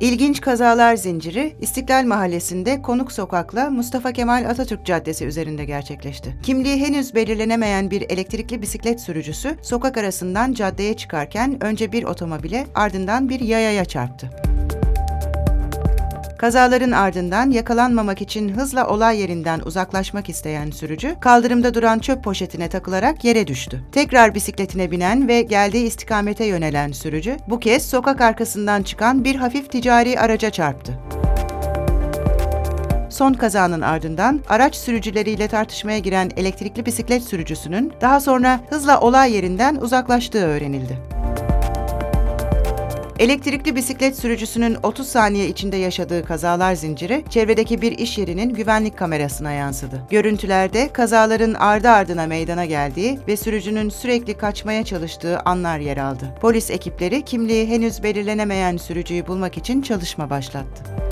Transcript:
İlginç kazalar zinciri İstiklal Mahallesi'nde Konuk Sokak'la Mustafa Kemal Atatürk Caddesi üzerinde gerçekleşti. Kimliği henüz belirlenemeyen bir elektrikli bisiklet sürücüsü sokak arasından caddeye çıkarken önce bir otomobile ardından bir yayaya çarptı. Kazaların ardından yakalanmamak için hızla olay yerinden uzaklaşmak isteyen sürücü, kaldırımda duran çöp poşetine takılarak yere düştü. Tekrar bisikletine binen ve geldiği istikamete yönelen sürücü, bu kez sokak arkasından çıkan bir hafif ticari araca çarptı. Son kazanın ardından araç sürücüleriyle tartışmaya giren elektrikli bisiklet sürücüsünün daha sonra hızla olay yerinden uzaklaştığı öğrenildi. Elektrikli bisiklet sürücüsünün 30 saniye içinde yaşadığı kazalar zinciri çevredeki bir iş yerinin güvenlik kamerasına yansıdı. Görüntülerde kazaların ardı ardına meydana geldiği ve sürücünün sürekli kaçmaya çalıştığı anlar yer aldı. Polis ekipleri kimliği henüz belirlenemeyen sürücüyü bulmak için çalışma başlattı.